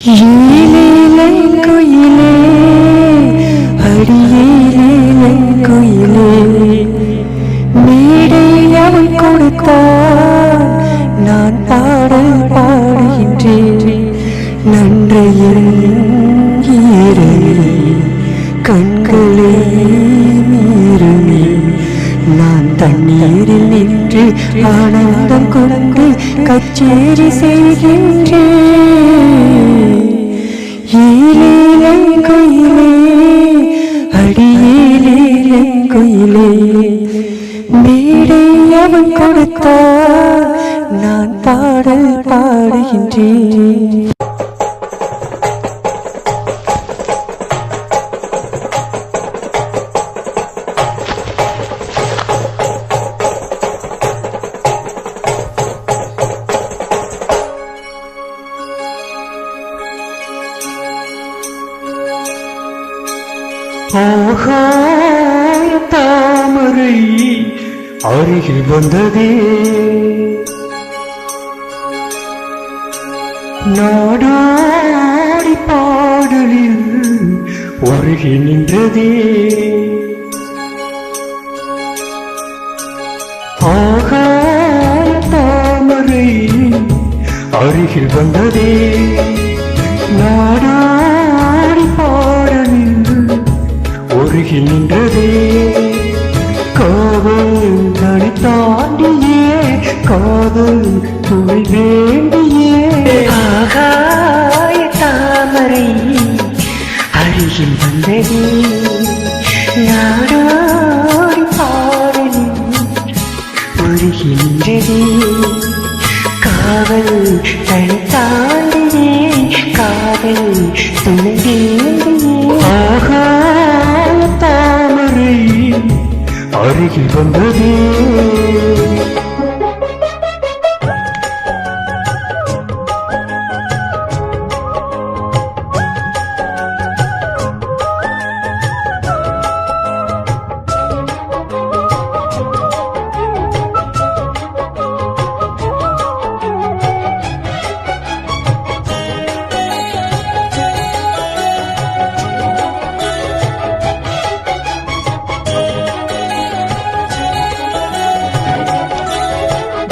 ஏலேலே குயிலே அடியேலேலே குயிலே மேடை அவன் கொடுத்தார் நான் பாடல் பாடுகின்றேன். நன்றையில் கண்களே மீறுமே நான் தண்ணீரில் நின்று ஆனந்தம் கொண்டு கச்சேரி செய்கின்றேன். ஏலேலே குயிலே அடியிலே குயிலே. மேடை அவன் கொடுத்தார் நான் பாடல் பாடுகின்றேன். ஆகாய தாமரை அருகில் வந்ததே. நாடாடி பாடலில் ஒருகி நின்றதே. ஆகாய தாமரை அருகில் வந்ததே. நாடாடி ஒருகி நின்றதே. காவல் தனி தாண்டியே காதல் துணை வேண்டியே. ஆகாய தாமரை அருகில் வந்ததே. நாடோடி பாடலில் ஒருகின்றதே காவல் தனி தாண்டியே காதல் துணை வேண்டியே தாமரை அருகில் வந்ததே.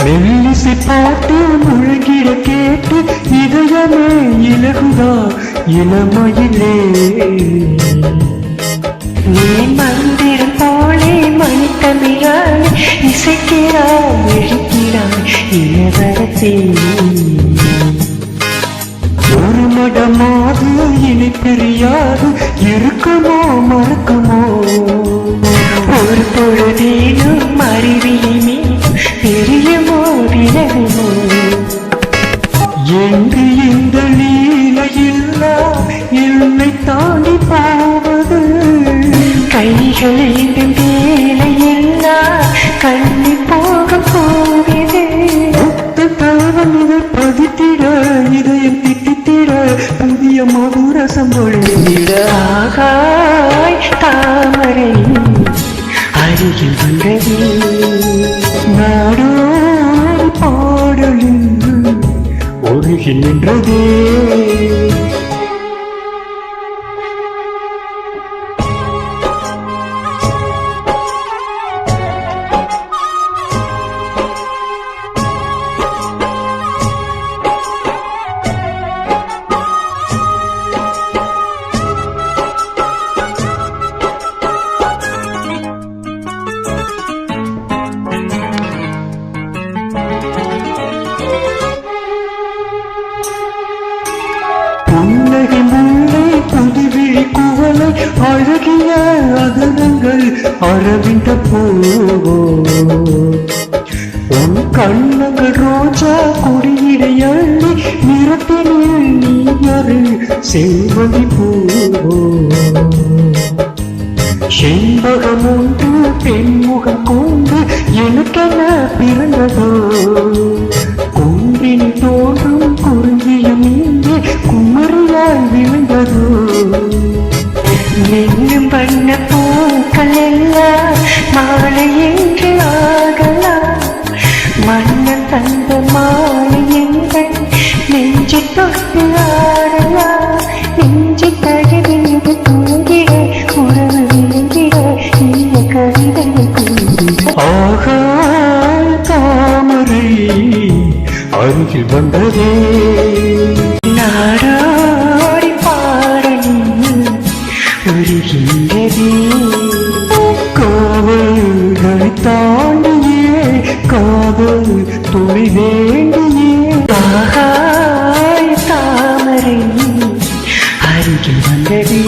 மெல்லிசை பாட்டு முழுகிட கேட்டு இதயமே இலகுதா இளமயிலே. நீ மந்திரம் போலே மணித்தமிழாய் இசைக்கிறாய் எழுக்கிறாய் இளவரசே. ஒரு மடமாது இனி பிரியாது இருக்குமோ மறக்குமோ? ஒரு பொழுதேனும் அறிவியுமே கைகள் வேலையில்லா கண்ணி போக போகிறது தேவன் இதை பதித்திட இதயம் திட்டித்திட புதிய மதுரசம் பொழுதிட ஆகாய் தாமரை அருகில் வந்தது. நாடோடு பாடலில் ஒருகில் நின்றதே. அழகிய அதனங்கள் அரவிந்த பூவோ. உன் கண்ணங்கள் ரோஜா கொடியிடையள்ளி நிறத்தினில் நீயரு செல்வதி பூவோ. செண்பகம் உண்டு பெண்முகம் கொண்டு எனக்கென பிறந்ததோ. காதல் துணை வேண்டியே. ஆகாய தாமரை அருகில் வந்ததே